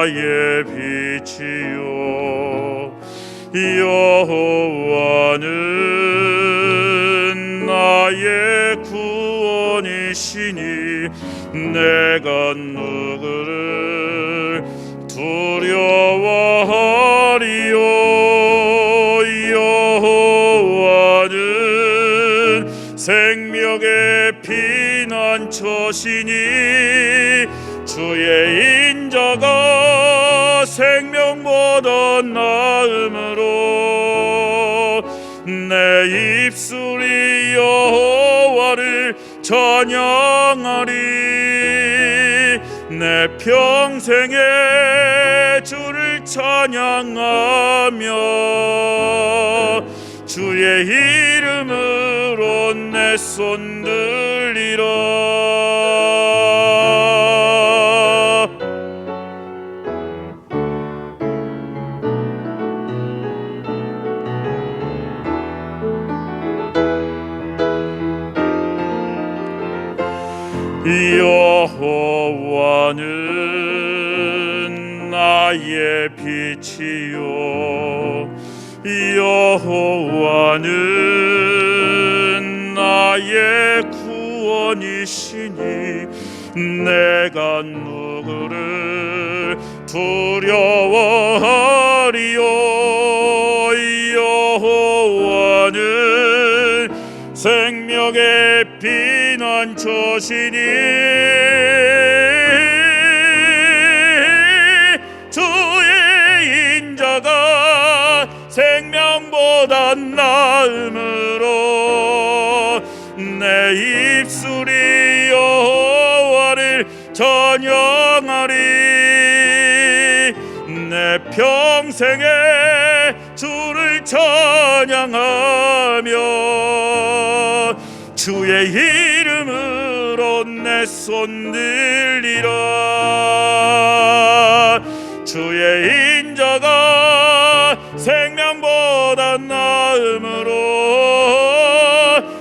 나의 빛이요. 여호와는 나의 구원이시니 내가 누구를 두려워하리요? 여호와는 생명의 피난처시니 주의 인자가 생명보다 나음으로 내 입술이 여호와를 찬양하리. 내 평생에 주를 찬양하며 주의 이름으로 내 손 들리라 여호와는 나의 빛이요. 여호와는 나의 구원이시니 내가 누구를 두려워하리요? 여호와는 생명의 피난처시니 주의 인자가 생명보다 나음으로 내 입술이 여호와를 찬양하리. 내 평생에 주를 찬양하며 주의 이름으로 내 손 들리라. 주의 인자가 생명보다 나음으로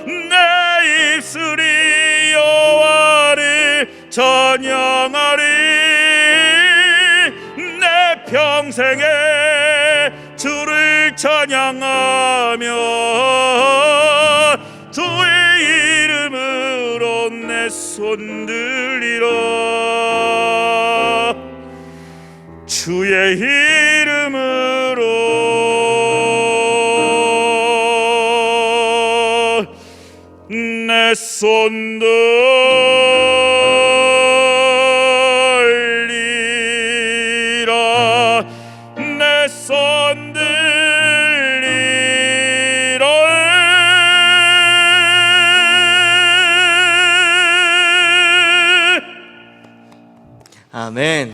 내 입술이 여호와를 찬양하리. 내 평생에 주를 찬양하며 손 들리라. 주의 이름으로. 내 손들 아멘.